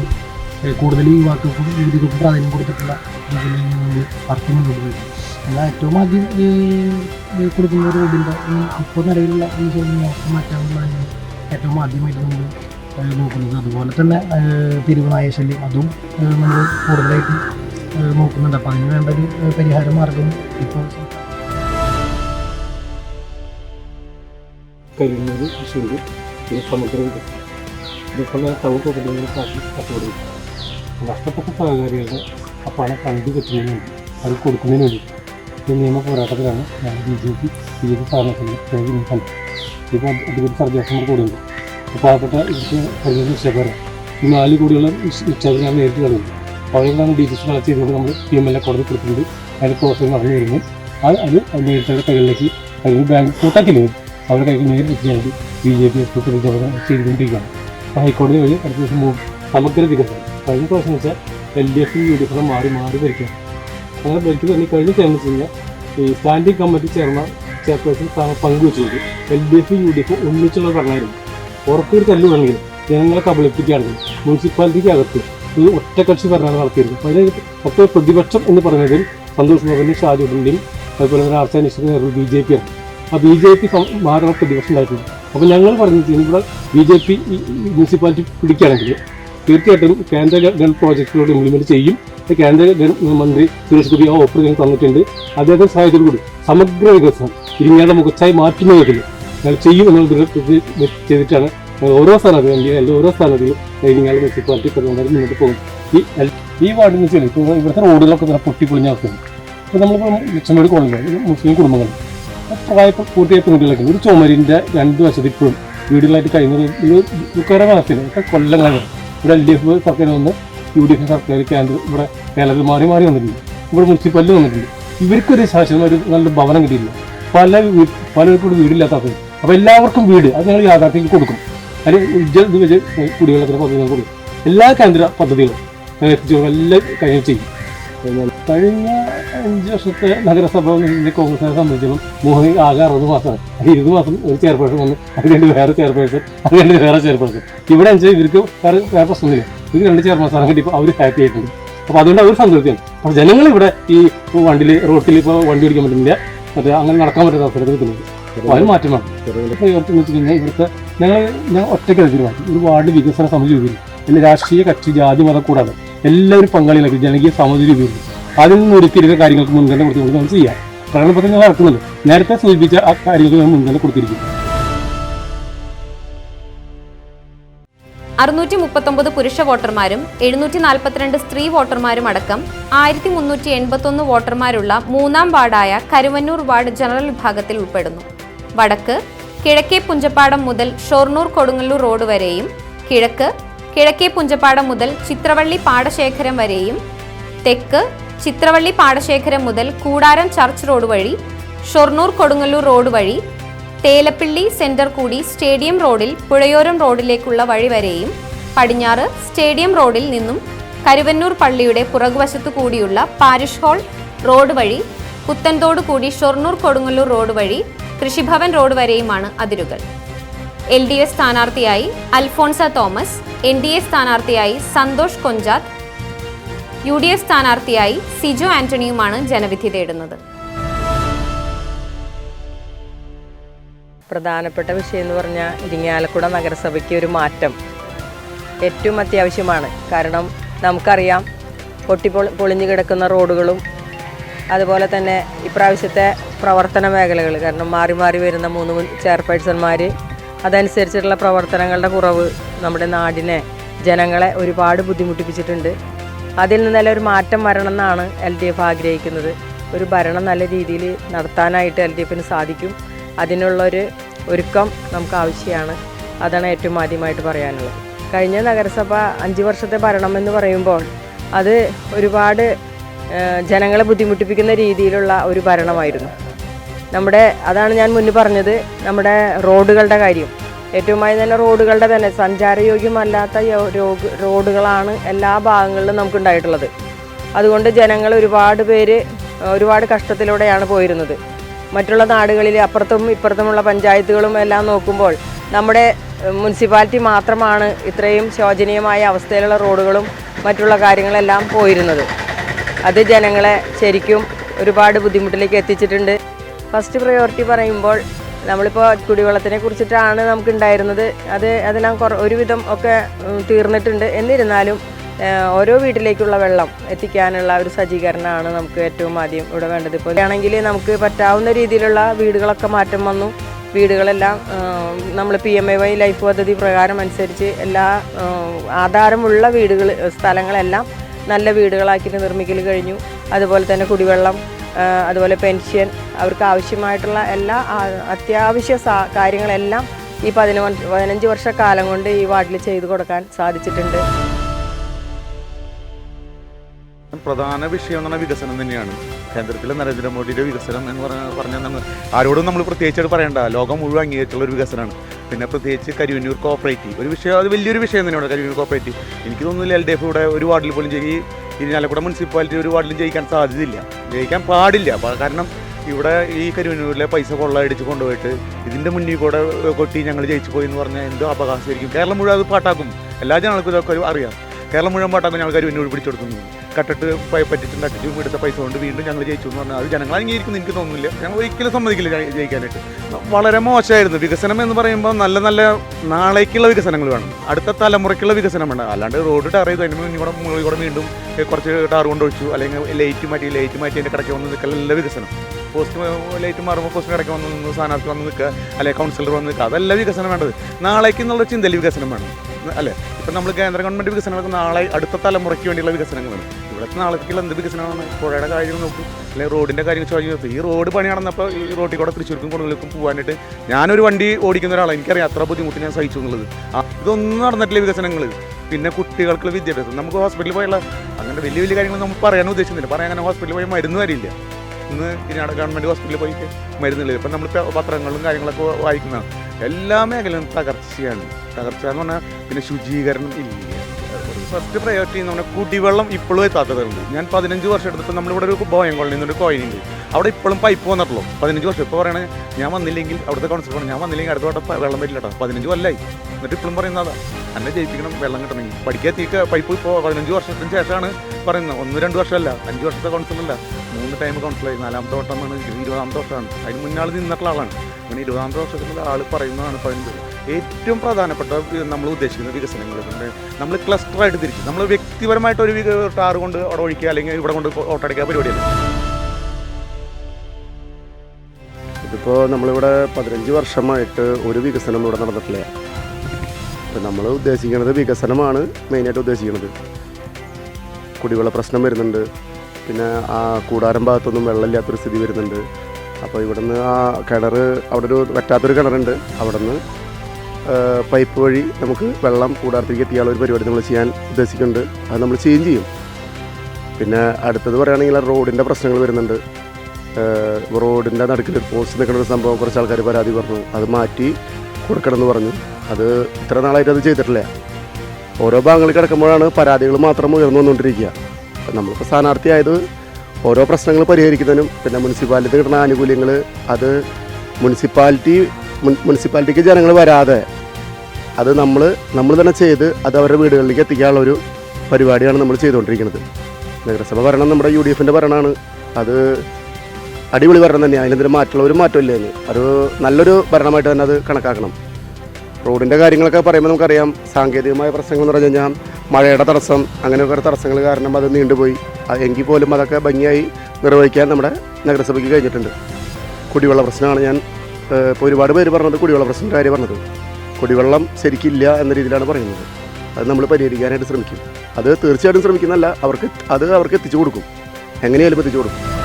കൂടുതൽ യുവാക്കൾക്കും യുവതികൾക്കും പ്രാധാന്യം കൊടുത്തിട്ടുള്ള രീതിയിൽ നമ്മൾ പറക്കുന്നുണ്ട് എന്നാൽ ഏറ്റവും ആദ്യം ഈ കൊടുക്കുന്ന ഒരു റോഡിന്റെ ഇപ്പോൾ നിലവിലുള്ള ഈ മോശം മാറ്റാനുള്ളതിന് ഏറ്റവും ആദ്യമായിട്ട് നമ്മൾ നോക്കുന്നത്. അതുപോലെ തന്നെ പിരിവ് തിരുവനായ ശല്യം അതും നമ്മൾ കൂടുതലായിട്ട് നോക്കുന്നുണ്ട്. അപ്പോൾ അതിന് വേണ്ട ഒരു പരിഹാര മാർഗം ഇപ്പോൾ നഷ്ടപ്പെട്ട സഹകാരികളുടെ ആ പണം കണ്ടു കെട്ടുന്നതിനും അത് കൊടുക്കുന്നതിന് വേണ്ടി ഈ നിയമ പോരാട്ടത്തിലാണ് B J P B J P സ്ഥാപനത്തിൽ കണ്ടത് ഇപ്പോൾ അധികം സർജാസന്മാർ കൂടിയുണ്ട് പാവപ്പെട്ട പരിഗണന നിക്ഷേപകരെ. ഈ നാല് കോടിയുള്ള നിക്ഷേപം ഞാൻ നേരിട്ട് അപ്പോൾ അവരെല്ലാം സി കളക്ട് ചെയ്തുകൊണ്ട് നമ്മൾ പി എം എൽ എ കോടതി കൊടുത്തിട്ടുണ്ട്. അതിന്റെ പ്രോസസ്സ് നടന്നു വരുന്നു അത് അത് നേരിട്ടവരുടെ കൈകളിലേക്ക് അല്ലെങ്കിൽ ബാങ്ക് കോട്ടാക്കില്ല? അവരുടെ കൈകൾ നേരിട്ട് എത്തിയാൽ ബി ജെ പി ചെയ്തുകൊണ്ടിരിക്കുകയാണ്. അപ്പോൾ ഹൈക്കോടതി വഴി അടുത്ത ദിവസം സമഗ്ര വികസനം കഴിഞ്ഞ പ്രാവശ്യം വെച്ചാൽ എൽ ഡി എഫും യു ഡി എഫും മാറി മാറി ഭരിക്കാം അങ്ങനെ ബെൽറ്റ് തന്നെ കഴിഞ്ഞ ടൈം വെച്ച് ഈ സ്റ്റാൻഡിംഗ് കമ്മിറ്റി ചെയർമാൻ ചെയർപേഴ്സൺ സ്ഥാനം പങ്കുവെച്ചുകൊണ്ട് L D F U D F ഒന്നിച്ചുള്ള ഭരണമായിരുന്നു ഉറപ്പൊരു തല്ലു വേണമെങ്കിൽ ജനങ്ങളെ കബളിപ്പിക്കുകയായിരുന്നു മുനിസിപ്പാലിറ്റിക്ക് അകത്ത് ഈ ഒറ്റക്കക്ഷി ഭരണമാണ് നടത്തിയിരുന്നത് അപ്പോൾ അതിന് ഒക്കെ പ്രതിപക്ഷം എന്ന് പറഞ്ഞതിൽ സന്തോഷ് ബാബുവിന്റെയും ഷാജുഡിന്റെയും അതുപോലെ തന്നെ ആർച്ച നിശ്ചിത ബി ജെ പി ആണ്. ആ ബി ജെ പി മാറുന്ന പ്രതിപക്ഷം ഉണ്ടായിട്ടുണ്ട്. അപ്പോൾ ഞങ്ങൾ പറഞ്ഞത് ഇവിടെ ബി ജെ പി മുനിസിപ്പാലിറ്റി പിടിക്കുകയാണെങ്കിൽ തീർച്ചയായിട്ടും കേന്ദ്ര ഗൺ പ്രോജക്റ്റിലൂടെ ഇംപ്ലിമെന്റ് ചെയ്യും. കേന്ദ്ര മന്ത്രി സുരേഷ് ഗോപി ആ ഓഫർ ഞങ്ങൾ തന്നിട്ടുണ്ട്. അദ്ദേഹത്തിന്റെ സാഹചര്യം കൂടി സമഗ്ര വികസനം ഇരിങ്ങയുടെ മുഖച്ചായി മാറ്റുന്ന വിധത്തിൽ ഞങ്ങൾ ചെയ്യും എന്നുള്ള ചെയ്തിട്ടാണ് ഓരോ സ്ഥാനത്തും എന്റെ എല്ലാ ഓരോ സ്ഥാനത്തിലും ഇരിങ്ങാട് മുനിസിപ്പാലിറ്റി പെരുമാറി മുന്നോട്ട് പോകും ഈ ഈ വാർഡിൽ നിന്ന് വെച്ചാൽ ഇപ്പോൾ ഇവിടുത്തെ റോഡുകളൊക്കെ തന്നെ പൊട്ടിപ്പൊളിഞ്ഞ അവസ്ഥയാണ്. ഇപ്പോൾ നമ്മളിപ്പോൾ ലക്ഷമേട് കോളനി മുസ്ലിം കുടുംബങ്ങൾ. പ്രായ പൂർത്തിയായ പെൺകുട്ടികളൊക്കെ ഒരു ചുമരിന്റെ രണ്ട് വശത്ത് ഇപ്പോഴും വീടുകളായിട്ട് കഴിയുന്നത് ഒരു ദുഃഖകരമായ അവസ്ഥയാണ്. ഒക്കെ കൊല്ലങ്ങളാണ്. ഇവിടെ എൽ ഡി എഫ് സർക്കാർ വന്ന് യു ഡി എഫ് സർക്കാർ കേന്ദ്ര ഇവിടെ കേരളത്തിൽ മാറി മാറി വന്നിട്ടുണ്ട്. ഇവിടെ മുനിസിപ്പാലിറ്റി വന്നിട്ടുണ്ട്. ഇവർക്കൊരു ശാശ്വതം ഒരു നല്ല ഭവനം കിട്ടിയില്ല പല പലർക്കും ഇവിടെ വീടില്ലാത്തത് അപ്പോൾ എല്ലാവർക്കും വീട് അത് ഞങ്ങൾ യാഥാർത്ഥ്യം കൊടുക്കും. ഇത് വെച്ച് കുടിവെള്ളത്തിന് പദ്ധതി കൊടുക്കും. എല്ലാ കേന്ദ്ര പദ്ധതികളും ഞങ്ങൾ എത്തിച്ചു. എല്ലാം കഴിഞ്ഞ് ചെയ്യും. കഴിഞ്ഞ അഞ്ച് വർഷത്തെ നഗരസഭ കോൺഗ്രസിനെ സംബന്ധിച്ചിടത്തോളം മോഹി ആകെ അറുപത് മാസമാണ് അത് ഇരുപത് മാസം ഒരു ചെയർപേഴ്സൺ വന്നു അത് രണ്ട് വേറെ ചെയർപേഴ്സൺ അത് രണ്ട് വേറെ ചെയർപേഴ്സൺ. ഇവിടെ വെച്ചാൽ ഇവർക്ക് വേറെ വേറെ പ്രശ്നമില്ല ഇവർ രണ്ട് ചെയർമാൻ കിട്ടിയപ്പോൾ അവർ ഹാപ്പി ആയിട്ടുണ്ട്. അപ്പോൾ അതുകൊണ്ട് അവർ സംതൃപ്തിയാണ് അപ്പോൾ ജനങ്ങൾ ഇവിടെ ഈ വണ്ടിയിൽ റോട്ടിൽ ഇപ്പോൾ വണ്ടി ഓടിക്കാൻ പറ്റുന്നില്ല. മറ്റേ അങ്ങനെ നടക്കാൻ പറ്റുന്ന അവസരത്തിൽ നിൽക്കുന്നത് അപ്പോൾ അത് മാറ്റമാണ് പ്രയോജനം എന്ന് വെച്ച് കഴിഞ്ഞാൽ ഇവിടുത്തെ ഞങ്ങൾ ഞാൻ ഒറ്റയ്ക്ക് തീരുമാനം. ഒരു വാർഡ് വികസന സമിതി രൂപീകരിക്കും പിന്നെ രാഷ്ട്രീയ കക്ഷി ജാതി മതം കൂടാതെ എല്ലാവരും പങ്കാളികളാക്കി ജനകീയ സമിതി രൂപീകരിക്കും അതിൽ നിന്ന് ഒരുക്കിയിരുന്ന കാര്യങ്ങൾക്ക് മുൻഗണന കൊടുത്തുകൊണ്ട് നമുക്ക് ചെയ്യാം. പ്രകടനപത്രം നടക്കുന്നത്. നേരത്തെ സൂചിപ്പിച്ച ആ കാര്യങ്ങൾക്ക് ഞാൻ മുൻഗണന കൊടുത്തിരിക്കും അറുന്നൂറ്റി മുപ്പത്തൊമ്പത് പുരുഷ വോട്ടർമാരും എഴുന്നൂറ്റി നാൽപ്പത്തിരണ്ട് സ്ത്രീ വോട്ടർമാരും അടക്കം ആയിരത്തി മുന്നൂറ്റി എൺപത്തൊന്ന് വോട്ടർമാരുള്ള മൂന്നാം വാർഡായ കരുവന്നൂർ വാർഡ് ജനറൽ വിഭാഗത്തിൽ ഉൾപ്പെടുന്നു. വടക്ക് കിഴക്കേ പുഞ്ചപ്പാടം മുതൽ ഷൊർണൂർ കൊടുങ്ങല്ലൂർ റോഡ് വരെയും കിഴക്ക് കിഴക്കേ പുഞ്ചപ്പാടം മുതൽ ചിത്രവള്ളി പാടശേഖരം വരെയും തെക്ക് ചിത്രവള്ളി പാടശേഖരം മുതൽ കൂടാരം ചർച്ച് റോഡ് വഴി ഷൊർണൂർ കൊടുങ്ങല്ലൂർ റോഡ് വഴി തേലപ്പിള്ളി സെന്റർ കൂടി സ്റ്റേഡിയം റോഡിൽ പുഴയോരം റോഡിലേക്കുള്ള വഴി വരെയും പടിഞ്ഞാറ് സ്റ്റേഡിയം റോഡിൽ നിന്നും കരുവന്നൂർ പള്ളിയുടെ പുറകുവശത്തു കൂടിയുള്ള പാരിഷ് ഹാൾ റോഡ് വഴി പുത്തൻതോട് കൂടി ഷൊർണൂർ കൊടുങ്ങല്ലൂർ റോഡ് വഴി കൃഷിഭവൻ റോഡ് വരെയുമാണ് അതിരുകൾ. എൽ ഡി എഫ് സ്ഥാനാർത്ഥിയായി Alphonsa Thomas N D A സ്ഥാനാർത്ഥിയായി Santhosh Konchath U D F സ്ഥാനാർത്ഥിയായി സിജോ ആന്റണിയുമാണ് ജനവിധി തേടുന്നത്. പ്രധാനപ്പെട്ട വിഷയം എന്ന് പറഞ്ഞാൽ ഇരിങ്ങാലക്കുട നഗരസഭയ്ക്ക് ഒരു മാറ്റം. ഏറ്റവും അത്യാവശ്യമാണ്. കാരണം നമുക്കറിയാം പൊട്ടിപ്പൊളി പൊളിഞ്ഞു കിടക്കുന്ന റോഡുകളും അതുപോലെ തന്നെ ഇപ്രാവശ്യത്തെ പ്രവർത്തന മേഖലകൾ കാരണം മാറി മാറി വരുന്ന മൂന്ന് ചെയർപേഴ്സന്മാർ അതനുസരിച്ചിട്ടുള്ള പ്രവർത്തനങ്ങളുടെ കുറവ് നമ്മുടെ നാടിനെ ജനങ്ങളെ ഒരുപാട് ബുദ്ധിമുട്ടിപ്പിച്ചിട്ടുണ്ട്. അതിൽ നിന്നെല്ലാം ഒരു മാറ്റം വരണം എന്നാണ് എൽ ഡി എഫ് ആഗ്രഹിക്കുന്നത്. ഒരു ഭരണം നല്ല രീതിയിൽ നടത്താനായിട്ട് എൽ ഡി എഫിന് സാധിക്കും അതിനുള്ളൊരു ഒരുക്കം നമുക്ക് ആവശ്യമാണ്. അതാണ് ഏറ്റവും ആദ്യമായിട്ട് പറയാനുള്ളത്. കഴിഞ്ഞ നഗരസഭ അഞ്ച് വർഷത്തെ ഭരണം എന്ന് പറയുമ്പോൾ അത് ഒരുപാട് ജനങ്ങളെ ബുദ്ധിമുട്ടിപ്പിക്കുന്ന രീതിയിലുള്ള ഒരു ഭരണമായിരുന്നു. നമ്മുടെ അതാണ് ഞാൻ മുന്നേ പറഞ്ഞത് നമ്മുടെ റോഡുകളുടെ കാര്യം. ഏറ്റവുമായി തന്നെ റോഡുകളുടെ തന്നെ സഞ്ചാരയോഗ്യമല്ലാത്ത റോഡുകളാണ് എല്ലാ ഭാഗങ്ങളിലും നമുക്കുണ്ടായിട്ടുള്ളത്. അതുകൊണ്ട് ജനങ്ങൾ ഒരുപാട് പേര് ഒരുപാട് കഷ്ടത്തിലൂടെയാണ് പോയിരുന്നത്. മറ്റുള്ള നാടുകളിൽ അപ്പുറത്തും ഇപ്പുറത്തുമുള്ള പഞ്ചായത്തുകളും എല്ലാം നോക്കുമ്പോൾ നമ്മുടെ മുനിസിപ്പാലിറ്റി മാത്രമാണ് ഇത്രയും ശോചനീയമായ അവസ്ഥയിലുള്ള റോഡുകളും മറ്റുള്ള കാര്യങ്ങളെല്ലാം പോയിരുന്നത്. അത് ജനങ്ങളെ ശരിക്കും ഒരുപാട് ബുദ്ധിമുട്ടിലേക്ക് എത്തിച്ചിട്ടുണ്ട്. ഫസ്റ്റ് പ്രയോറിറ്റി പറയുമ്പോൾ നമ്മളിപ്പോൾ കുടിവെള്ളത്തിനെ കുറിച്ചിട്ടാണ് നമുക്ക് ഉണ്ടായിരുന്നത് അത് അതിനാ കുറ ഒരുവിധം ഒക്കെ തീർന്നിട്ടുണ്ട്. എന്നിരുന്നാലും ഓരോ വീട്ടിലേക്കുള്ള വെള്ളം എത്തിക്കാനുള്ള ഒരു സജ്ജീകരണമാണ് നമുക്ക് ഏറ്റവും ആദ്യം ഇവിടെ വേണ്ടത്. ഇപ്പോൾ ആണെങ്കിൽ നമുക്ക് പറ്റാവുന്ന രീതിയിലുള്ള വീടുകളൊക്കെ മാറ്റം വന്നു. വീടുകളെല്ലാം നമ്മൾ P M A Y life പദ്ധതി പ്രകാരം അനുസരിച്ച് എല്ലാ ആധാരമുള്ള വീടുകൾ സ്ഥലങ്ങളെല്ലാം നല്ല വീടുകളാക്കി നിർമ്മിക്കൽ കഴിഞ്ഞു. അതുപോലെ തന്നെ കുടിവെള്ളം അതുപോലെ പെൻഷൻ അവർക്ക് ആവശ്യമായിട്ടുള്ള എല്ലാ അത്യാവശ്യ കാര്യങ്ങളെല്ലാം ഈ പതിനൊന്ന് പതിനഞ്ച് വർഷക്കാലം കൊണ്ട് ഈ വാർഡിൽ ചെയ്തു കൊടുക്കാൻ സാധിച്ചിട്ടുണ്ട്. പ്രധാന വിഷയം എന്ന് പറഞ്ഞാൽ വികസനം തന്നെയാണ്. കേന്ദ്രത്തിലെ നരേന്ദ്രമോദിയുടെ വികസനം എന്ന് പറഞ്ഞ പറഞ്ഞാൽ ആരോടും നമ്മൾ പ്രത്യേകിച്ചായിട്ട് പറയണ്ട. ലോകം മുഴുവൻ അംഗീകരിച്ചുള്ള ഒരു വികസനമാണ്. പിന്നെ പ്രത്യേകിച്ച് കരുവന്നൂർ കോപ്പറേറ്റീവ് ഒരു വിഷയം അത് വലിയൊരു വിഷയം തന്നെയാണ് കരുവന്നൂർ കോപ്പറേറ്റീവ് എനിക്ക് തോന്നുന്നില്ല എൽ ഡി എഫ് ഇവിടെ ഒരു വാർഡിൽ പോലും ജയി ഇരിഞ്ഞാലക്കുട മുനിസിപ്പാലിറ്റി ഒരു വാർഡിലും ജയിക്കാൻ സാധ്യതയില്ല. ജയിക്കാൻ പാടില്ല. കാരണം ഇവിടെ ഈ കരുവന്നൂരിലെ പൈസ കൊള്ളയടിച്ച് കൊണ്ടുപോയിട്ട് ഇതിന്റെ മുന്നിൽ കൂടെ കൊട്ടി ഞങ്ങൾ ജയിച്ചു പോയി എന്ന് പറഞ്ഞാൽ എന്തോ അപകാശമായിരിക്കും കേരളം മുഴുവൻ അത് പാട്ടാക്കും. എല്ലാ ജനങ്ങൾക്കും ഇതൊക്കെ അറിയാം. കേരളം മുഴുവൻ പാട്ടാക്കും ഞങ്ങൾ കരുവന്നൂർ പിടിച്ചെടുക്കുന്നു. കട്ടിട്ട് പ- പറ്റിച്ചും തട്ടിച്ചും എടുത്ത പൈസ കൊണ്ട് വീണ്ടും ഞങ്ങൾ ജയിച്ചു എന്ന് പറഞ്ഞാൽ അത് ജനങ്ങൾ അംഗീകരിക്കുന്നു എനിക്ക് തോന്നുന്നില്ല. ഞങ്ങൾ ഒരിക്കലും സമ്മതിക്കില്ല ജയി- ജയിക്കാനായിട്ട്. വളരെ മോശമായിരുന്നു. വികസനം എന്ന് പറയുമ്പോൾ നല്ല നല്ല നാളേക്കുള്ള വികസനങ്ങൾ വേണം. അടുത്ത തലമുറയ്ക്കുള്ള വികസനം വേണം. അല്ലാണ്ട് റോഡ് ടാർ ചെയ്ത് അതിന് മുന്നിൽ കൂടെ മുകളിൽ കൂടെ വീണ്ടും കുറച്ച് ടാർ കൊണ്ട് ഒഴിച്ചു. അല്ലെങ്കിൽ ലൈറ്റ് മാറ്റി ലൈറ്റ് മാറ്റി അതിന്റെ കിടക്കി വന്ന് നിൽക്കലല്ല വികസനം. പോസ്റ്റ് ലൈറ്റ് മാറുമ്പോൾ പോസ്റ്റ് കിടക്കി വന്ന് നിന്ന് സ്ഥാനാർത്ഥി വന്ന് നിൽക്കുക അല്ലെങ്കിൽ കൗൺസിലർ വന്ന് നിൽക്കുക അതെല്ലാം വികസനം വേണ്ടത്. നാളേക്ക് എന്നുള്ള ചിന്തയിൽ വികസനം വേണം. അല്ലേ? ഇപ്പം നമ്മൾ കേന്ദ്ര ഗവൺമെന്റ് വികസനങ്ങൾക്ക് നാളെ അടുത്ത തലമുറയ്ക്ക് വേണ്ടിയുള്ള വികസനങ്ങളാണ് ഇവിടുത്തെ നാളേക്കുള്ള എന്ത് വികസനമാണ്? പുഴയുടെ കാര്യം നോക്കും. അല്ലെങ്കിൽ റോഡിന്റെ കാര്യം ചോദിച്ചു നോക്കും. ഈ റോഡ് പണി നടന്നപ്പോൾ ഈ റോഡിൽ കൂടെ തൃശ്ശൂർക്കും കൊടുങ്ങലിലേക്കും പോകാനായിട്ട് ഞാനൊരു വണ്ടി ഓടിക്കുന്ന ഒരാളാണ് എനിക്കറിയാം അത്ര ബുദ്ധിമുട്ട് ഞാൻ സഹിച്ചു എന്നുള്ളത്. ഇതൊന്നും നടന്നിട്ടില്ല വികസനങ്ങൾ പിന്നെ കുട്ടികൾക്കുള്ള വിദ്യാഭ്യാസം. നമുക്ക് ഹോസ്പിറ്റലിൽ പോയുള്ള അങ്ങനെ വലിയ വലിയ കാര്യങ്ങൾ നമ്മൾ പറയാൻ ഉദ്ദേശിക്കുന്നില്ല. പറയാൻ അങ്ങനെ ഹോസ്പിറ്റലിൽ പോയി മരുന്ന് വരില്ല. ഇന്ന് ഇതിനാണ് ഗവൺമെന്റ് ഹോസ്പിറ്റലിൽ പോയിട്ട് മരുന്നില്ല ഇപ്പം നമ്മൾ പത്രങ്ങളും കാര്യങ്ങളൊക്കെ വായിക്കുന്ന എല്ലാ മേഖലയും തകർച്ചയാണ്. തകർച്ച എന്ന് പറഞ്ഞാൽ പിന്നെ ശുചീകരണം ഇല്ല. ഫസ്റ്റ് പ്രയോറിറ്റി പറഞ്ഞാൽ കുടിവെള്ളം ഇപ്പോഴും എത്താത്തതുണ്ട് ഞാൻ പതിനഞ്ച് വർഷം എടുത്തപ്പോൾ നമ്മളിവിടെ ഒരു ബോയം കോളനി എന്നൊരു കോയിനുണ്ട് അവിടെ ഇപ്പോഴും പൈപ്പ് വന്നിട്ടുള്ളൂ. പതിനഞ്ച് വർഷം. ഇപ്പോൾ പറയണേ ഞാൻ വന്നില്ലെങ്കിൽ അവിടുത്തെ കൗൺസിലർ പറഞ്ഞു ഞാൻ വന്നില്ലെങ്കിൽ അടുത്ത വട്ടം വെള്ളം വരില്ല കേട്ടോ പതിനഞ്ച് കൊല്ലായി. എന്നിട്ട് ഇപ്പോഴും പറയുന്നതാ എന്നെ ജയിപ്പിക്കണം വെള്ളം കിട്ടണമെങ്കിൽ പഠിക്കാത്തിക്ക് പൈപ്പ് ഇപ്പോൾ പതിനഞ്ച് വർഷത്തിന് ശേഷമാണ് പറയുന്നത്. ഒന്ന് രണ്ട് വർഷമല്ല അഞ്ച് വർഷത്തെ കൗൺസിലല്ല മൂന്ന് ടൈം കൗൺസിലായി നാലാമത്തെ വട്ടമാണ് ഇരുപതാമത്തെ വർഷമാണ്. അതിന് മുന്നാൾ നിന്നിട്ടുള്ള ആളാണ്. അങ്ങനെ ഇരുപതാമത്തെ വർഷത്തിലുള്ള ആൾ പറയുന്നതാണ് പറയുന്നത് ഏറ്റവും പ്രധാനപ്പെട്ട നമ്മൾ ഉദ്ദേശിക്കുന്ന വികസനങ്ങൾ നമ്മൾ ക്ലസ്റ്ററായിട്ട് തിരിച്ചു നമ്മൾ വ്യക്തിപരമായിട്ട് ഒരു ടാർ കൊണ്ട് അവിടെ ഒഴിക്കുക അല്ലെങ്കിൽ ഇവിടെ കൊണ്ട് ഓട്ടടിക്കുക പരിപാടിയല്ല. ഇതിപ്പോൾ നമ്മളിവിടെ പതിനഞ്ച് വർഷമായിട്ട് ഒരു വികസനം ഇവിടെ നടന്നിട്ടില്ല. ഇപ്പം നമ്മൾ ഉദ്ദേശിക്കുന്നത് വികസനമാണ് മെയിനായിട്ട് ഉദ്ദേശിക്കുന്നത്. കുടിവെള്ള പ്രശ്നം വരുന്നുണ്ട്. പിന്നെ ആ കൂടാരം ഭാഗത്തൊന്നും വെള്ളമില്ലാത്തൊരു സ്ഥിതി വരുന്നുണ്ട്. അപ്പോൾ ഇവിടുന്ന് ആ കിണർ അവിടെ ഒരു വറ്റാത്തൊരു കിണറുണ്ട്. അവിടെ നിന്ന് പൈപ്പ് വഴി നമുക്ക് വെള്ളം കൂടാർത്തിരിക്കുക എത്തിയാനുള്ള ഒരു പരിപാടി നമ്മൾ ചെയ്യാൻ ഉദ്ദേശിക്കുന്നുണ്ട്. അത് നമ്മൾ ചേഞ്ച് ചെയ്യും. പിന്നെ അടുത്തത് പറയുകയാണെങ്കിൽ റോഡിന്റെ പ്രശ്നങ്ങൾ വരുന്നുണ്ട്. റോഡിന്റെ നടുക്കിൽ പോസ്റ്റ് നിൽക്കുന്ന ഒരു സംഭവം കുറച്ച് ആൾക്കാർ പരാതി പറഞ്ഞു. അത് മാറ്റി കൊടുക്കണമെന്ന് പറഞ്ഞു. അത് ഇത്ര നാളായിട്ട് അത് ചെയ്തിട്ടില്ല. ഓരോ ഭാഗങ്ങളിൽ കിടക്കുമ്പോഴാണ് പരാതികൾ മാത്രം ഉയർന്നു വന്നുകൊണ്ടിരിക്കുക. നമ്മളിപ്പോൾ സ്ഥാനാർത്ഥിയായത് ഓരോ പ്രശ്നങ്ങൾ പരിഹരിക്കുന്നതിനും പിന്നെ മുനിസിപ്പാലിറ്റി കിട്ടുന്ന ആനുകൂല്യങ്ങൾ അത് മുനിസിപ്പാലിറ്റി മുനിസിപ്പാലിറ്റിക്ക് ജനങ്ങൾ വരാതെ അത് നമ്മൾ നമ്മൾ തന്നെ ചെയ്ത് അത് അവരുടെ വീടുകളിലേക്ക് എത്തിക്കാനുള്ള ഒരു പരിപാടിയാണ് നമ്മൾ ചെയ്തുകൊണ്ടിരിക്കുന്നത്. നഗരസഭ ഭരണം നമ്മുടെ യു ഡി എഫിന്റെ ഭരണമാണ്. അത് അടിപൊളി ഭരണം തന്നെയാണ് അതിനെന്തെങ്കിലും മാറ്റുള്ള ഒരു മാറ്റമില്ല അതിന് അത് നല്ലൊരു ഭരണമായിട്ട് തന്നെ അത് കണക്കാക്കണം. റോഡിന്റെ കാര്യങ്ങളൊക്കെ പറയുമ്പോൾ നമുക്കറിയാം. സാങ്കേതികമായ പ്രശ്നങ്ങൾ എന്ന് പറഞ്ഞു കഴിഞ്ഞാൽ മഴയുടെ തടസ്സം അങ്ങനെയൊക്കെ തടസ്സങ്ങൾ കാരണം അത് നീണ്ടുപോയി. എങ്കിൽ പോലും അതൊക്കെ ഭംഗിയായി നിർവഹിക്കാൻ നമ്മുടെ നഗരസഭയ്ക്ക് കഴിഞ്ഞിട്ടുണ്ട്. കുടിവെള്ള പ്രശ്നമാണ് ഞാൻ ഇപ്പോൾ ഒരുപാട് പേര് പറഞ്ഞത് കുടിവെള്ള പ്രശ്നത്തിന്റെ കാര്യം പറഞ്ഞത്. കുടിവെള്ളം ശരിക്കില്ല എന്ന രീതിയിലാണ് പറയുന്നത്. അത് നമ്മൾ പരിഹരിക്കാനായിട്ട് ശ്രമിക്കും. അത് തീർച്ചയായിട്ടും ശ്രമിക്കുന്നല്ല അവർക്ക് അത് അവർക്ക് എത്തിച്ചു കൊടുക്കും. എങ്ങനെയാലും എത്തിച്ചു കൊടുക്കും.